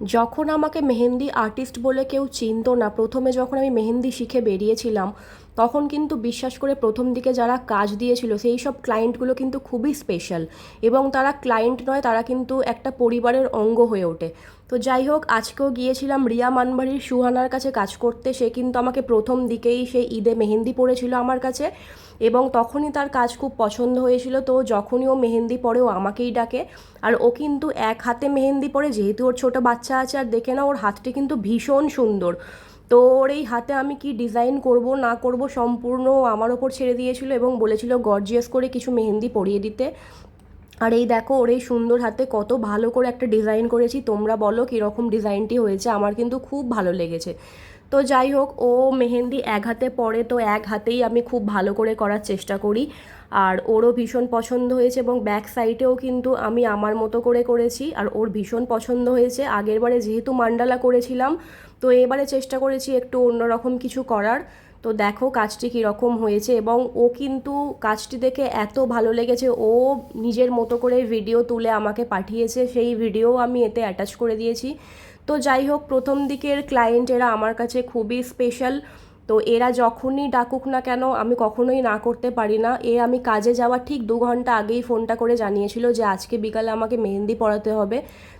যখন আমাকে মেহেন্দি আর্টিস্ট বলে কেউ চিনত না, প্রথমে যখন আমি মেহেন্দি শিখে বেরিয়েছিলাম, তখন কিন্তু বিশ্বাস করে প্রথম দিকে যারা কাজ দিয়েছিল, সেই সব ক্লায়েন্টগুলো কিন্তু খুবই স্পেশাল এবং তারা ক্লায়েন্ট নয়, তারা কিন্তু একটা পরিবারের অঙ্গ হয়ে ওঠে। তো যাই হোক, আজকেও গিয়েছিলাম রিয়া মানবাড়ির সুহানার কাছে কাজ করতে। সে কিন্তু আমাকে প্রথম দিকেই সেই ঈদে মেহেন্দি পড়েছিল আমার কাছে এবং তখনই তার কাজ খুব পছন্দ হয়েছিল। তো যখনই ও মেহেন্দি পরে, ও আমাকেই ডাকে। আর ও কিন্তু এক হাতে মেহেন্দি পরে, যেহেতু ওর ছোটো বাচ্চা আছে আর দেখে না ওর হাতটি কিন্তু ভীষণ সুন্দর। তো ওর এই হাতে আমি কি ডিজাইন করব, না করব সম্পূর্ণ আমার ওপর ছেড়ে দিয়েছিল এবং বলেছিল, গর্জিয়াস করে কিছু মেহেন্দি পরিয়ে দিতে। আর এই দেখো, ওর এই সুন্দর হাতে কত ভালো করে একটা ডিজাইন করেছি। তোমরা বলো কীরকম ডিজাইনটি হয়েছে, আমার কিন্তু খুব ভালো লেগেছে। তো যাই হোক, ও মেহেন্দি এক হাতে পরে, তো এক হাতেই আমি খুব ভালো করে করার চেষ্টা করি। আর ওরও ভীষণ পছন্দ হয়েছে এবং ব্যাক সাইডেও কিন্তু আমি আমার মতো করে করেছি। আর ওর ভীষণ পছন্দ হয়েছে। আগের বারে যেহেতু মান্ডালা করেছিলাম, তো এবারে চেষ্টা করেছি একটু অন্যরকম কিছু করার। তো দেখো কাজটি কীরকম হয়েছে এবং ও কিন্তু কাজটি দেখে এত ভালো লেগেছে। ও নিজের মতো করে ভিডিও তুলে আমাকে পাঠিয়েছে, সেই ভিডিও আমি এতে অ্যাটাচ করে দিয়েছি। তো যাই হোক, প্রথম দিকের ক্লায়েন্টেরা আমার কাছে খুবই স্পেশাল তো এরা যখনই ডাকুক না কেন, আমি কখনোই না করতে পারি না। এ আমি কাজে যাওয়ার ঠিক দু ঘণ্টা আগেই ফোনটা করে জানিয়েছিল যে, আজকে বিকালে আমাকে মেহেন্দি পড়াতে হবে।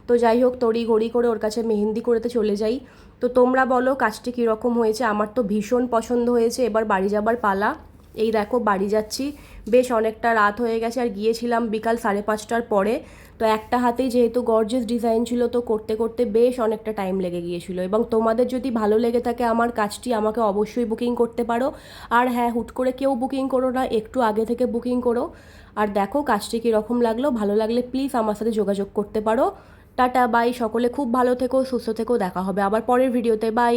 তো যাই হোক তড়ি ঘড়ি করে ওর কাছে মেহেন্দি করতে চলে যাই। তো তোমরা বলো, কাজটি কীরকম হয়েছে? আমার তো ভীষণ পছন্দ হয়েছে। এবার বাড়ি যাবার পালা। এই দেখো বাড়ি যাচ্ছি। বেশ অনেকটা রাত হয়ে গেছে আর গিয়েছিলাম বিকাল সাড়ে পাঁচটার পরে। তো একটা হাতেই যেহেতু গর্জেস ডিজাইন ছিল তো করতে করতে বেশ অনেকটা টাইম লেগে গিয়েছিল। এবং তোমাদের যদি ভালো লেগে থাকে আমার কাজটি, আমাকে অবশ্যই বুকিং করতে পারো। আর হ্যাঁ হুট করে কেউ বুকিং করো না, একটু আগে থেকে বুকিং করো। আর দেখো কাজটি কীরকম লাগল। ভালো লাগলে প্লিজ আমার সাথে যোগাযোগ করতে পারো। টাটা বাই সকলে খুব ভালো থেকো, সুস্থ থেকো, দেখা হবে আবার পরের ভিডিওতে বাই